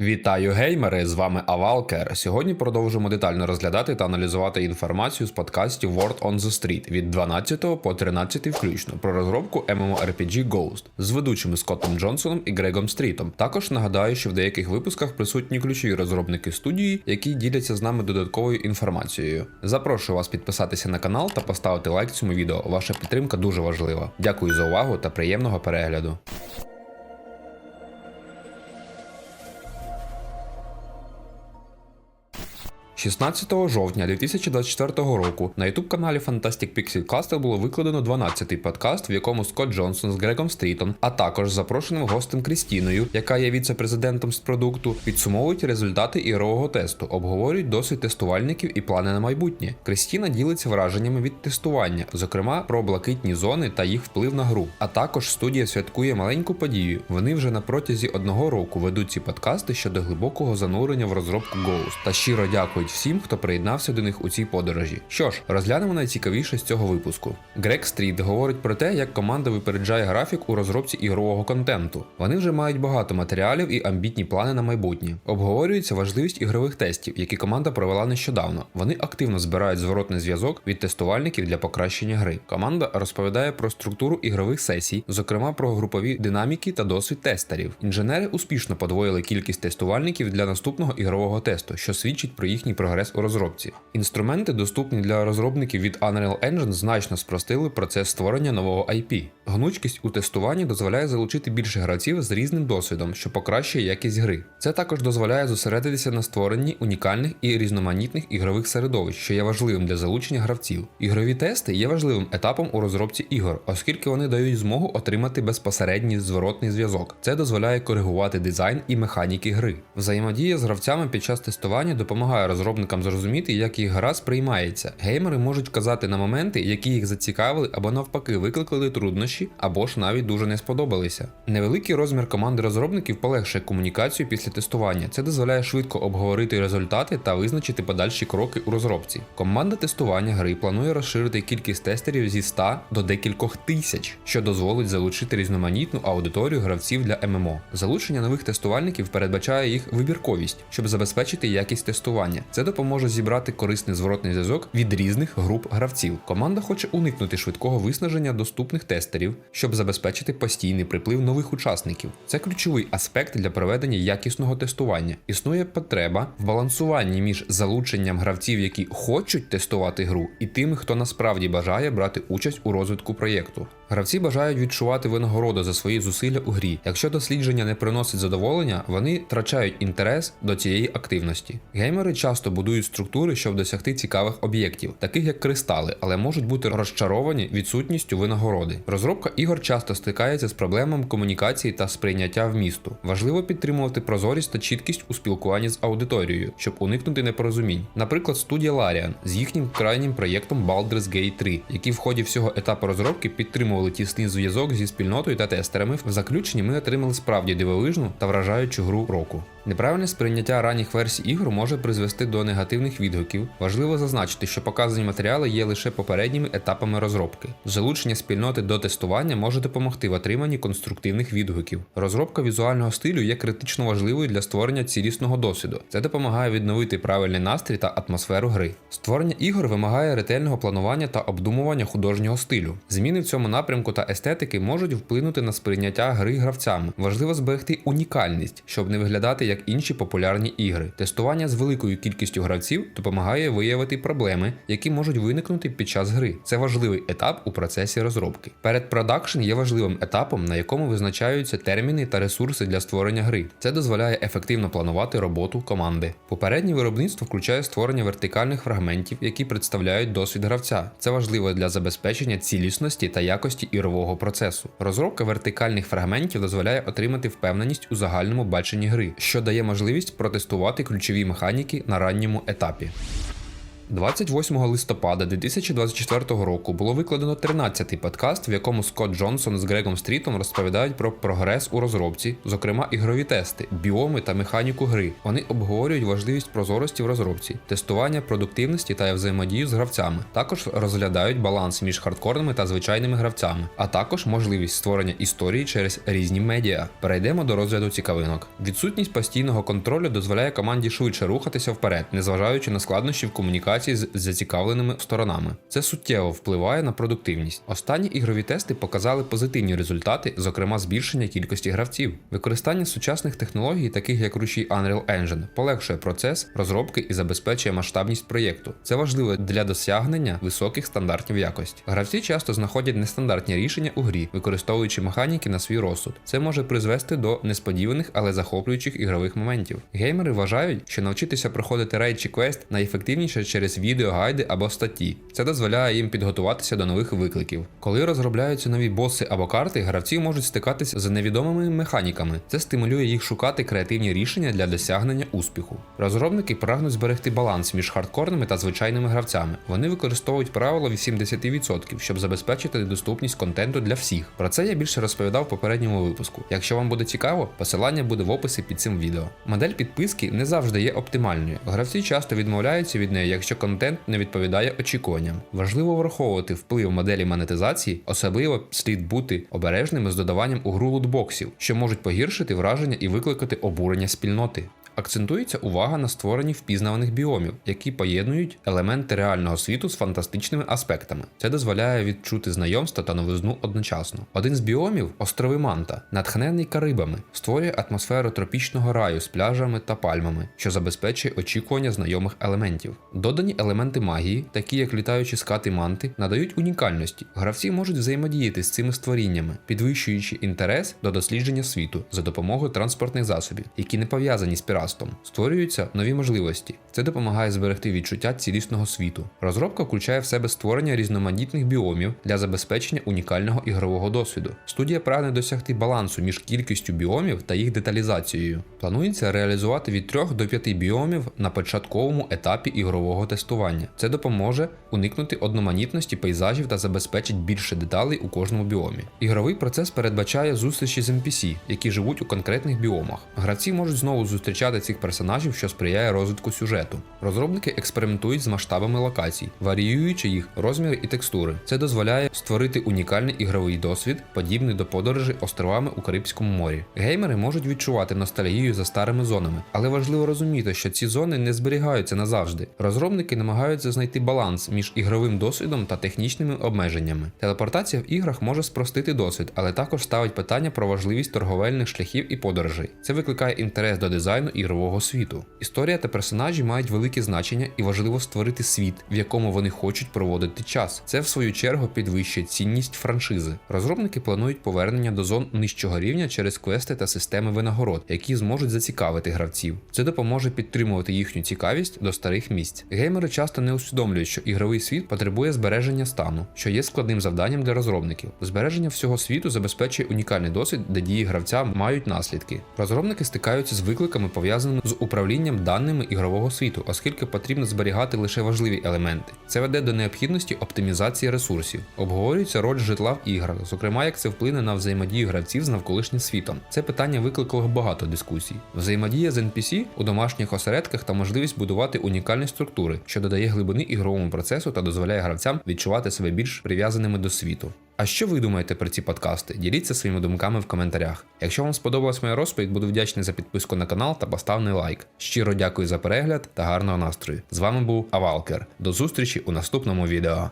Вітаю геймери! З вами Авалкер. Сьогодні продовжимо детально розглядати та аналізувати інформацію з подкастів Word on the Street від 12 по 13 включно про розробку MMORPG Ghost з ведучими Скоттом Джонсоном і Грегом Стрітом. Також нагадаю, що в деяких випусках присутні ключові розробники студії, які діляться з нами додатковою інформацією. Запрошую вас підписатися на канал та поставити лайк цьому відео. Ваша підтримка дуже важлива. Дякую за увагу та приємного перегляду. 16 жовтня 2024 року на youtube каналі Fantastic Pixel Castle було викладено 12-й подкаст, в якому Скотт Джонсон з Грегом Стрітом, а також запрошеним гостем Крістіною, яка є віце-президентом з продукту, підсумовують результати ігрового тесту, обговорюють досвід тестувальників і плани на майбутнє. Крістіна ділиться враженнями від тестування, зокрема про блакитні зони та їх вплив на гру. А також студія святкує маленьку подію. Вони вже на протязі одного року ведуть ці подкасти щодо глибокого занурення в розробку Ghost. Та щиро дякують всім, хто приєднався до них у цій подорожі. Що ж, розглянемо найцікавіше з цього випуску. Грег Стріт говорить про те, як команда випереджає графік у розробці ігрового контенту. Вони вже мають багато матеріалів і амбітні плани на майбутнє. Обговорюється важливість ігрових тестів, які команда провела нещодавно. Вони активно збирають зворотний зв'язок від тестувальників для покращення гри. Команда розповідає про структуру ігрових сесій, зокрема про групові динаміки та досвід тестерів. Інженери успішно подвоїли кількість тестувальників для наступного ігрового тесту, що свідчить про їхній прогрес у розробці. Інструменти, доступні для розробників від Unreal Engine, значно спростили процес створення нового IP. Гнучкість у тестуванні дозволяє залучити більше гравців з різним досвідом, що покращує якість гри. Це також дозволяє зосередитися на створенні унікальних і різноманітних ігрових середовищ, що є важливим для залучення гравців. Ігрові тести є важливим етапом у розробці ігор, оскільки вони дають змогу отримати безпосередній зворотний зв'язок. Це дозволяє коригувати дизайн і механіки гри. Взаємодія з гравцями під час тестування допомагає розробникам зрозуміти, як їх гра сприймається. Геймери можуть вказати на моменти, які їх зацікавили або навпаки викликали труднощі, або ж навіть дуже не сподобалися. Невеликий розмір команди розробників полегшує комунікацію після тестування. Це дозволяє швидко обговорити результати та визначити подальші кроки у розробці. Команда тестування гри планує розширити кількість тестерів зі 100 до декількох тисяч, що дозволить залучити різноманітну аудиторію гравців для ММО. Залучення нових тестувальників передбачає їх вибірковість, щоб забезпечити якість тестування. Це допоможе зібрати корисний зворотний зв'язок від різних груп гравців. Команда хоче уникнути швидкого виснаження доступних тестерів, щоб забезпечити постійний приплив нових учасників. Це ключовий аспект для проведення якісного тестування. Існує потреба в балансуванні між залученням гравців, які хочуть тестувати гру, і тими, хто насправді бажає брати участь у розвитку проєкту. Гравці бажають відчувати винагороду за свої зусилля у грі. Якщо дослідження не приносить задоволення, вони втрачають інтерес до цієї активності. Геймери часто будують структури, щоб досягти цікавих об'єктів, таких як кристали, але можуть бути розчаровані відсутністю винагороди. Розробка ігор часто стикається з проблемами комунікації та сприйняття в місту. Важливо підтримувати прозорість та чіткість у спілкуванні з аудиторією, щоб уникнути непорозумінь. Наприклад, студія Larian з їхнім крайнім проєктом Baldur's Gate 3, які в ході всього етапу розробки підтримували тісний зв'язок зі спільнотою та тестерами. В заключенні ми отримали справді дивовижну та вражаючу гру року. Неправильне сприйняття ранніх версій ігор може призвести до негативних відгуків. Важливо зазначити, що показані матеріали є лише попередніми етапами розробки. Залучення спільноти до тестування може допомогти в отриманні конструктивних відгуків. Розробка візуального стилю є критично важливою для створення цілісного досвіду. Це допомагає відновити правильний настрій та атмосферу гри. Створення ігор вимагає ретельного планування та обдумування художнього стилю. Зміни в цьому напрямку та естетики можуть вплинути на сприйняття гри гравцями. Важливо зберегти унікальність, щоб не виглядати як інші популярні ігри. Тестування з великою кількістю гравців допомагає виявити проблеми, які можуть виникнути під час гри. Це важливий етап у процесі розробки. Передпродакшн є важливим етапом, на якому визначаються терміни та ресурси для створення гри. Це дозволяє ефективно планувати роботу команди. Попереднє виробництво включає створення вертикальних фрагментів, які представляють досвід гравця. Це важливо для забезпечення цілісності та якості ігрового процесу. Розробка вертикальних фрагментів дозволяє отримати впевненість у загальному баченні гри, що дає можливість протестувати ключові механіки на ранньому етапі. 28 листопада 2024 року було викладено 13-й подкаст, в якому Скотт Джонсон з Грегом Стрітом розповідають про прогрес у розробці, зокрема ігрові тести, біоми та механіку гри. Вони обговорюють важливість прозорості в розробці, тестування продуктивності та взаємодію з гравцями. Також розглядають баланс між хардкорними та звичайними гравцями, а також можливість створення історії через різні медіа. Перейдемо до розгляду цікавинок. Відсутність постійного контролю дозволяє команді швидше рухатися вперед, незважаючи на складнощі в комунікації з зацікавленими сторонами. Це суттєво впливає на продуктивність. Останні ігрові тести показали позитивні результати, зокрема збільшення кількості гравців. Використання сучасних технологій, таких як рушій Unreal Engine, полегшує процес розробки і забезпечує масштабність проєкту. Це важливо для досягнення високих стандартів якості. Гравці часто знаходять нестандартні рішення у грі, використовуючи механіки на свій розсуд. Це може призвести до несподіваних, але захоплюючих ігрових моментів. Геймери вважають, що навчитися проходити рейд чи квест найефективніше через відео, гайди або статті. Це дозволяє їм підготуватися до нових викликів. Коли розробляються нові боси або карти, гравці можуть стикатися з невідомими механіками. Це стимулює їх шукати креативні рішення для досягнення успіху. Розробники прагнуть зберегти баланс між хардкорними та звичайними гравцями. Вони використовують правило 80%, щоб забезпечити доступність контенту для всіх. Про це я більше розповідав в попередньому випуску. Якщо вам буде цікаво, посилання буде в описі під цим відео. Модель підписки не завжди є оптимальною. Гравці часто відмовляються від неї, якщо контент не відповідає очікуванням. Важливо враховувати вплив моделі монетизації, особливо слід бути обережними з додаванням у гру лутбоксів, що можуть погіршити враження і викликати обурення спільноти. Акцентується увага на створенні впізнаваних біомів, які поєднують елементи реального світу з фантастичними аспектами. Це дозволяє відчути знайомство та новизну одночасно. Один з біомів острови Манта, натхнений Карибами, створює атмосферу тропічного раю з пляжами та пальмами, що забезпечує очікування знайомих елементів. Додані елементи магії, такі як літаючі скати манти, надають унікальності. Гравці можуть взаємодіяти з цими створіннями, підвищуючи інтерес до дослідження світу за допомогою транспортних засобів, які не пов'язані з піратством. Створюються нові можливості. Це допомагає зберегти відчуття цілісного світу. Розробка включає в себе створення різноманітних біомів для забезпечення унікального ігрового досвіду. Студія прагне досягти балансу між кількістю біомів та їх деталізацією. Планується реалізувати від 3 до 5 біомів на початковому етапі ігрового тестування. Це допоможе уникнути одноманітності пейзажів та забезпечить більше деталей у кожному біомі. Ігровий процес передбачає зустрічі з NPC, які живуть у конкретних біомах. Гравці можуть знову зустрічати цих персонажів, що сприяє розвитку сюжету. Розробники експериментують з масштабами локацій, варіюючи їх розміри і текстури. Це дозволяє створити унікальний ігровий досвід, подібний до подорожі островами у Карибському морі. Геймери можуть відчувати ностальгію за старими зонами, але важливо розуміти, що ці зони не зберігаються назавжди. Розробники намагаються знайти баланс між ігровим досвідом та технічними обмеженнями. Телепортація в іграх може спростити досвід, але також ставить питання про важливість торговельних шляхів і подорожей. Це викликає інтерес до дизайну ігрового світу. Історія та персонажі мають велике значення і важливо створити світ, в якому вони хочуть проводити час. Це в свою чергу підвищує цінність франшизи. Розробники планують повернення до зон нижчого рівня через квести та системи винагород, які зможуть зацікавити гравців. Це допоможе підтримувати їхню цікавість до старих місць. Геймери часто не усвідомлюють, що ігровий світ потребує збереження стану, що є складним завданням для розробників. Збереження всього світу забезпечує унікальний досвід, де дії гравця мають наслідки. Розробники стикаються з викликами, пов'язаними з управлінням даними ігрового світу, оскільки потрібно зберігати лише важливі елементи. Це веде до необхідності оптимізації ресурсів. Обговорюється роль житла в іграх, зокрема, як це вплине на взаємодію гравців з навколишнім світом. Це питання викликало багато дискусій. Взаємодія з NPC у домашніх осередках та можливість будувати унікальні структури, що додає глибини ігровому процесу та дозволяє гравцям відчувати себе більш прив'язаними до світу. А що ви думаєте про ці подкасти? Діліться своїми думками в коментарях. Якщо вам сподобалась моя розповідь, буду вдячний за підписку на канал та поставний лайк. Щиро дякую за перегляд та гарного настрою. З вами був Авалкер. До зустрічі у наступному відео.